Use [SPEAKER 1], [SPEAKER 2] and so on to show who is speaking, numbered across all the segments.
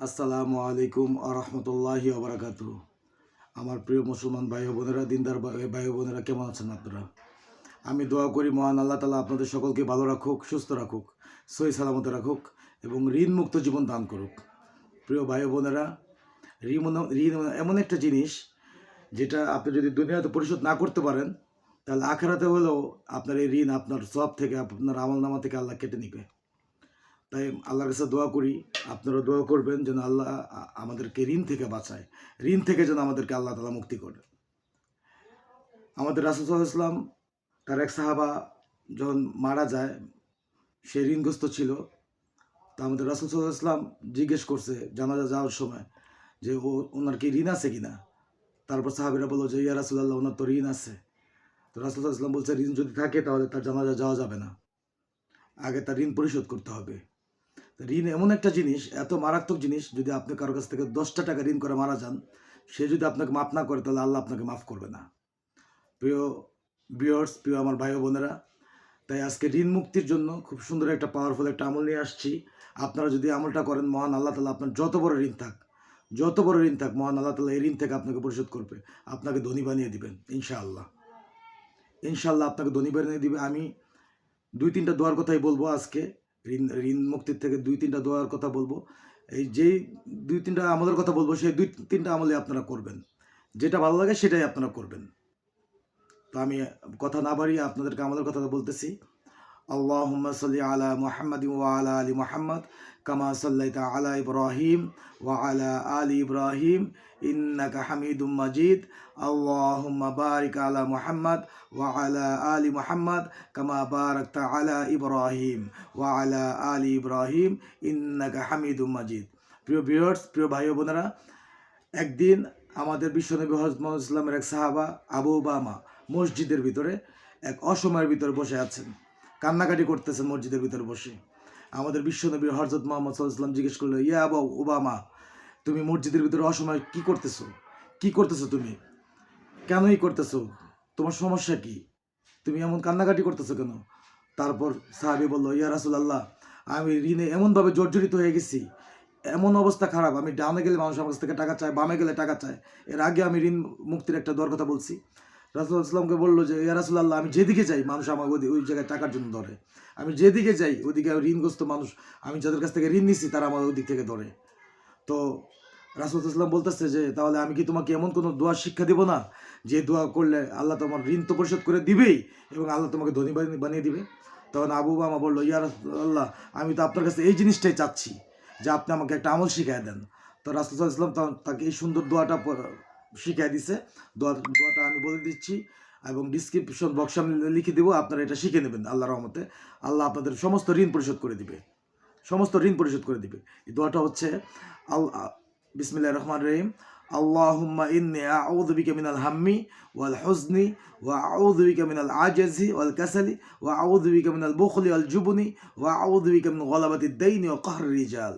[SPEAKER 1] আসসালামু আলাইকুম আরহামতুল্লাহি আবরাকাতু আমার প্রিয় মুসলমান ভাই বোনেরা, দিনদার ভাই- বোনেরা, কেমন আছেন আপনারা? আমি দোয়া করি, মহান আল্লাহ তালা আপনাদের সকলকে ভালো রাখুক, সুস্থ রাখুক সই সালামত রাখুক এবং ঋণ মুক্ত জীবন দান করুক। প্রিয় ভাই বোনেরা, ঋণ ঋণ এমন একটা জিনিস যেটা আপনি যদি দুনিয়াতে পরিশোধ না করতে পারেন, তাহলে আখেরাতে হলেও আপনার এই ঋণ, আপনার সব থেকে, আপনার আমল নামা থেকে আল্লাহ কেটে নিবে। তাই আল্লাহর কাছে দোয়া করি আপনারা দোয়া করবেন যেন আল্লাহ আমাদেরকে ঋণ থেকে বাঁচায়। ঋণ থেকে যেন আমাদেরকে আল্লাহ তালা মুক্তি করে। আমাদের রাসুল ইসলাম তার এক সাহাবা যখন মারা যায়, সে ঋণগ্রস্ত ছিল। তা আমাদের রাসুল ইসলাম জিজ্ঞেস করছে জানাজা যাওয়ার সময় যে ও, ওনার কি ঋণ আছে কিনা? তারপর সাহাবিরা বলল যে, ইয়া রাসুল্লাহ ওনার তো ঋণ আছে। তো রাসুল ইসলাম বলছে, ঋণ যদি থাকে তাহলে তার জানাজা যাওয়া যাবে না। আগে তার ঋণ পরিশোধ করতে হবে। ঋণ এমন একটা জিনিস, এত মারাত্মক জিনিস, যদি আপনি কারও কাছ থেকে দশটা টাকা ঋণ করে মারা যান, সে যদি আপনাকে মাফ না করে, তাহলে আল্লাহ আপনাকে মাফ করবে না। প্রিয় বিয়ার্স প্রিয় আমার ভাই বোনেরা, তাই আজকে ঋণ মুক্তির জন্য খুব সুন্দর একটা পাওয়ারফুল একটা আমল নিয়ে আসছি। আপনারা যদি আমলটা করেন, মহান আল্লাহ তালা আপনার যত বড় ঋণ থাক, যত বড় ঋণ থাক, মহান আল্লাহ তালা এই ঋণ থেকে আপনাকে পরিশোধ করবে, আপনাকে ধনী বানিয়ে দিবেন, ইনশাআল্লাহ। ইনশাআল্লাহ আপনাকে ধনী বানিয়ে দিবে। আমি দুই তিনটা দোয়ার কথাই বলব আজকে। ঋণ ঋণ মুক্তির থেকে দুই তিনটা দোয়ার কথা বলব। এই যেই দুই তিনটা আমলের কথা বলব, সেই দুই তিনটা আমলে আপনারা করবেন। যেটা ভালো লাগে সেটাই আপনারা করবেন। তো আমি কথা না বাড়িয়ে আপনাদেরকে আমাদের কথা বলতেছি। اللهم صل على محمد وعلى آل محمد كما صليت على إبراهيم وعلى آل إبراهيم إنك حميد مجيد اللهم بارك على محمد وعلى آل محمد كما باركت على إبراهيم وعلى آل إبراهيم إنك حميد مجيد প্রিয় ভিউয়ার্স প্রিয় ভাই ও বোনেরা একদিন আমাদের বিশ্বনবী হজরত মোহাম্মদ ইসলামের এক সাহাবা আবু বামা মসজিদের ভিতরে এক অসময়ের ভিতরে বসে আছেন কান্নাকাটি করতেছেন মসজিদের ভিতরে বসে। আমাদের বিশ্বনবী হজরত মোহাম্মদ সাল্লাহ ইসলাম জিজ্ঞেস করল, ইয়া আবু ওবামা তুমি মসজিদের ভিতরে অসময় কি করতেছো? কি করতেছো তুমি? কেনই করতেছো? তোমার সমস্যা কি? তুমি এমন কান্নাকাটি করতেছো কেন? তারপর সাহাবি বলল, ইয়া রাসুলাল্লাহ, আমি ঋণে এমনভাবে জর্জরিত হয়ে গেছি। এমন অবস্থা খারাপ, আমি ডানে গেলে মানুষ আমার কাছ থেকে টাকা চায়, বামে গেলে টাকা চায়। এর আগে আমি ঋণ মুক্তির একটা দর কথা বলছি। রাসুল ইসলামকে বলল যে, ইয়া রাসুলাল্লাহ, আমি যেদিকে যাই, মানুষ আমাকে ওই জায়গায় টাকার জন্য ধরে। আমি যেদিকে যাই, ওদিকে ঋণগ্রস্ত মানুষ, আমি যাদের কাছ থেকে ঋণ নিচ্ছি তারা আমার ওই দিক থেকে ধরে। তো রাসুল ইসলাম বলতেছে যে, তাহলে আমি কি তোমাকে এমন কোনো দোয়া শিক্ষা দিব না, যে দোয়া করলে আল্লাহ তোমার ঋণ তো পরিশোধ করে দিবেই এবং আল্লাহ তোমাকে ধনী বানিয়ে- দিবে? তখন আবু বামা বলল, ইয়া আল্লাহ আমি তো আপনার কাছে এই জিনিসটাই চাচ্ছি, যে আপনি আমাকে একটা আমল শিখাই দেন। তো রাসুল ইসলাম তখন তাকে এই সুন্দর দোয়াটা শিখাই দিছে। দোয়া, দোয়াটা আমি বলে দিচ্ছি এবং ডিসক্রিপশন বক্সে আমি লিখে দেবো, আপনারা এটা শিখে নেবেন আল্লাহ রহমতে। আল্লাহ আপনাদের সমস্ত ঋণ পরিশোধ করে দিবে। সমস্ত ঋণ পরিশোধ করে দিবে। এই দোয়াটা হচ্ছে আল বিসমিল্লাহ রহমান রহিম। আল্লাহুম্মা ইন্নি আউযু বিকা মিনাল হাম্মি ওয়াল হুজনি ওয়া আউযু বিকা মিনাল আজাজি ওয়াল কাসালি ওয়া আউযু বিকা মিনাল বুখলি ওয়াল জুবনি ওয়া আউযু বিকা মিন গলাবাতি দাইনি ওয়া কাহরি রিজাল।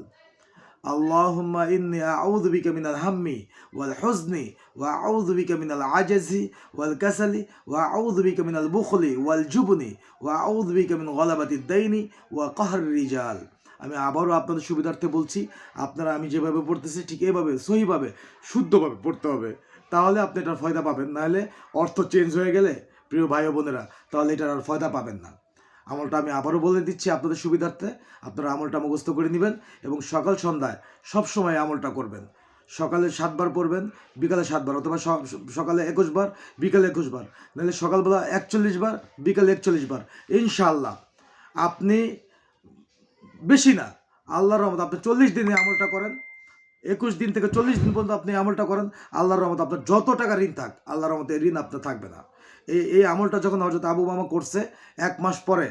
[SPEAKER 1] اللهم إني أعوذ بك من الهم والحزن وأعوذ بك من العجز والكسل وأعوذ بك من البخل والجبن وأعوذ بك من غلبة الدين وقهر الرجال আমি আবারও আপনাদের সুবিধার্থে বলছি আপনারা আমি যেভাবে পড়তেছি ঠিক এইভাবে সহিভাবে শুদ্ধভাবে পড়তে হবে তাহলে আপনি এটার ফয়দা পাবেন নাহলে অর্থ চেঞ্জ হয়ে গেলে প্রিয় ভাই ও বোনেরা তাহলে এটার আর ফয়দা পাবেন না আমলটা আমি আবারও বলে দিচ্ছি আপনাদের সুবিধার্থে। আপনারা আমলটা মুখস্থ করে নেবেন এবং সকাল সন্ধ্যায় সব সময় আমলটা করবেন। সকালে সাতবার পড়বেন, বিকালে সাতবার অথবা সকালে একুশ বার বিকালে একুশ বার নাহলে সকালবেলা একচল্লিশ বার বিকালে একচল্লিশ বার ইনশাআল্লাহ। আপনি বেশি না, আল্লাহর রহমত আপনি চল্লিশ দিনে আমলটা করেন। একুশ দিন থেকে চল্লিশ দিন পর্যন্ত আপনি আমলটা করেন। আল্লাহর রহমত আপনার যত টাকা ঋণ থাক, আল্লাহর রহমতে ঋণ আপনার থাকবে না। এই এই আমলটা যখন হজরত আবু মামা করছে, এক মাস পরে,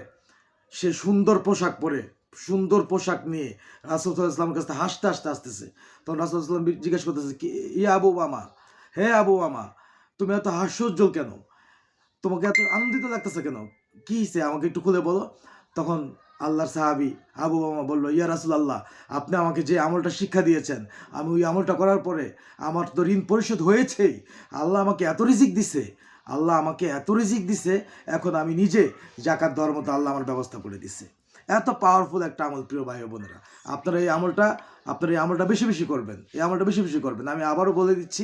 [SPEAKER 1] সে সুন্দর পোশাক পরে, সুন্দর পোশাক নিয়ে রাসুল ইসলামের কাছে হাসতে হাসতে আসতেছে। তখন রাসুল ইসলাম জিজ্ঞেস করতেছে, কি, ইয়া আবু মামা হে আবু মামা তুমি এত হাস্যোজ্জ্বল কেন? তোমাকে এত আনন্দিত লাগতেছে কেন? কি সে আমাকে একটু খুলে বলো। তখন আল্লাহর সাহাবি আবু মামা বলল, ইয়া রাসুল আল্লাহ আপনি আমাকে যে আমলটা শিক্ষা দিয়েছেন, আমি ওই আমলটা করার পরে আমার তো ঋণ পরিশোধ হয়েছেই। আল্লাহ আমাকে এত রিজিক দিছে আল্লাহ আমাকে এত রিজিক দিছে, এখন আমি নিজে জাকাত দেওয়ার মতো আল্লাহ আমার ব্যবস্থা করে দিছে। এত পাওয়ারফুল একটা আমল, প্রিয় ভাই বোনেরা। আপনারা এই আমলটা, আপনারা এই আমলটা বেশি বেশি করবেন, এই আমলটা বেশি বেশি করবেন। আমি আবারও বলে দিচ্ছি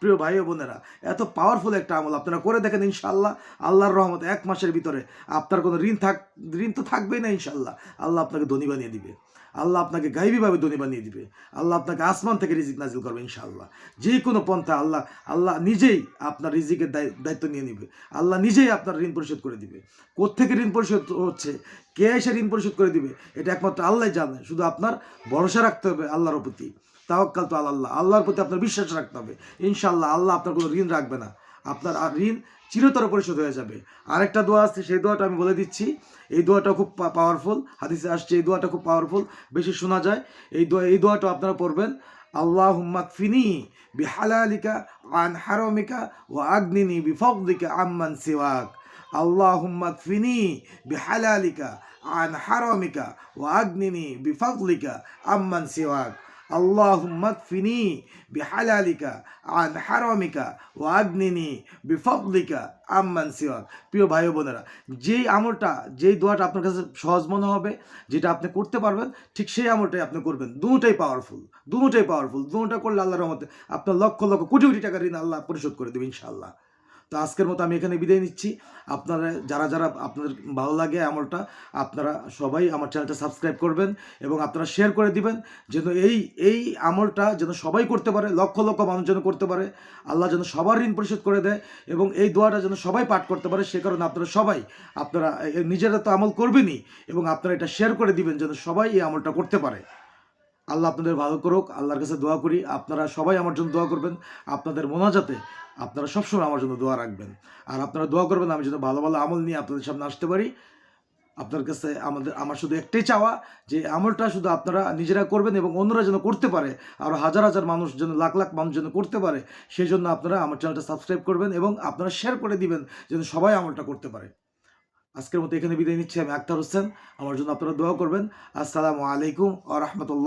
[SPEAKER 1] প্রিয় ভাই বোনেরা, এত পাওয়ারফুল একটা আমল আপনারা করে দেখেন ইনশাআল্লাহ। আল্লাহর রহমত এক মাসের ভিতরে আপনার কোনো ঋণ থাক ঋণ তো থাকবেই না ইনশাআল্লাহ। আল্লাহ আপনাকে ধনী বানিয়ে দিবে। আল্লাহ আপনাকে গাইবীভাবে ধনী বানিয়ে দিবে। আল্লাহ আপনাকে আসমান থেকে রিজিক নাজিল করবে ইনশাআল্লাহ। যে কোনো পন্থা আল্লাহ আল্লাহ নিজেই আপনার রিজিকের দায়িত্ব নিয়ে নিবে। আল্লাহ নিজেই আপনার ঋণ পরিশোধ করে দিবে। কোত্থেকে ঋণ পরিশোধ হচ্ছে? কে এসে ঋণ পরিশোধ করে দিবে? এটা একমাত্র আল্লাহ জানে। শুধু আপনার ভরসা রাখতে হবে আল্লাহর প্রতি। তাওয়াক্কাল তো আল্লাহ আল্লাহর প্রতি আপনার বিশ্বাস রাখতে হবে। ইনশাআল্লাহ আল্লাহ আপনার কোনো ঋণ রাখবে না। আপনার ঋণ চিরতর পরিশোধ হয়ে যাবে। আরেকটা দোয়া আছে, সেই দোয়াটা আমি বলে দিচ্ছি। এই দোয়াটা খুব পাওয়ারফুল হাদিসে আসছে, এই দোয়াটা খুব পাওয়ারফুল বেশি শোনা যায়। এই দোয়া এই দোয়াটা আপনারা পড়বেন আল্লাহ মাকফিনি বিহালালিকা আন হারমিকা ও আগ্নিনি বিফকদিকা আম্মান সিওয়াক। আল্লাহ মাকফিনি বিহালালিকা আন হারমিকা ও আগ্নিনি বিফকলিকা আম্মান সিওয়াক। اللهم اكفني بحلالك عن حرامك واغنني بفضلك عمن سواك প্রিয় ভাই ও বোনেরা যেই আমলটা যেই দোয়াটা আপনার কাছে সহজ মনে হবে যেটা আপনি করতে পারবেন ঠিক সেই আমলটাই আপনি করবেন দুটোই পাওয়ারফুল দুটোই পাওয়ারফুল দুটোটা করলে আল্লাহর রহমতে আপনার লক্ষ লক্ষ কোটি কোটি টাকা ঋণ আল্লাহ পরিশোধ করে দেবে ইনশাআল্লাহ তো আজকের মতো আমি এখানে বিদায় নিচ্ছি। আপনারা যারা যারা আপনাদের ভালো লাগে আমলটা, আপনারা সবাই আমার চ্যানেলটা সাবস্ক্রাইব করবেন এবং আপনারা শেয়ার করে দিবেন যেন এই এই আমলটা যেন সবাই করতে পারে, লক্ষ লক্ষ মানুষ যেন করতে পারে। আল্লাহ যেন সবার ঋণ পরিশোধ করে দেয় এবং এই দোয়াটা যেন সবাই পাঠ করতে পারে। সে কারণে আপনারা সবাই, আপনারা নিজেরা তো আমল করবেনই এবং আপনারা এটা শেয়ার করে দিবেন যেন সবাই এই আমলটা করতে পারে। আল্লাহ আপনাদের ভালো করুক, আল্লাহর কাছে দোয়া করি। আপনারা সবাই আমার জন্য দোয়া করবেন। আপনাদের মোনাজাতে আপনারা সবসময় আমার জন্য দোয়া রাখবেন। আর আপনারা দোয়া করবেন, আমি যেন ভালো ভালো আমল নিয়ে আপনাদের সামনে আসতে পারি। আপনার কাছে আমাদের, আমার শুধু একটাই চাওয়া যে আমলটা শুধু আপনারা নিজেরা করবেন এবং অন্যরা যেন করতে পারে, আর হাজার হাজার মানুষ যেন, লাখ লাখ মানুষ যেন করতে পারে, সেই জন্য আপনারা আমার চ্যানেলটা সাবস্ক্রাইব করবেন এবং আপনারা শেয়ার করে দিবেন যেন সবাই আমলটা করতে পারে। আজকের মতো এখানে বিদায় নিচ্ছি, আমি আক্তার হোসেন। আমার জন্য আপনারা দোয়া করবেন। আসসালামু আলাইকুম আ রহমতুল্লাহ।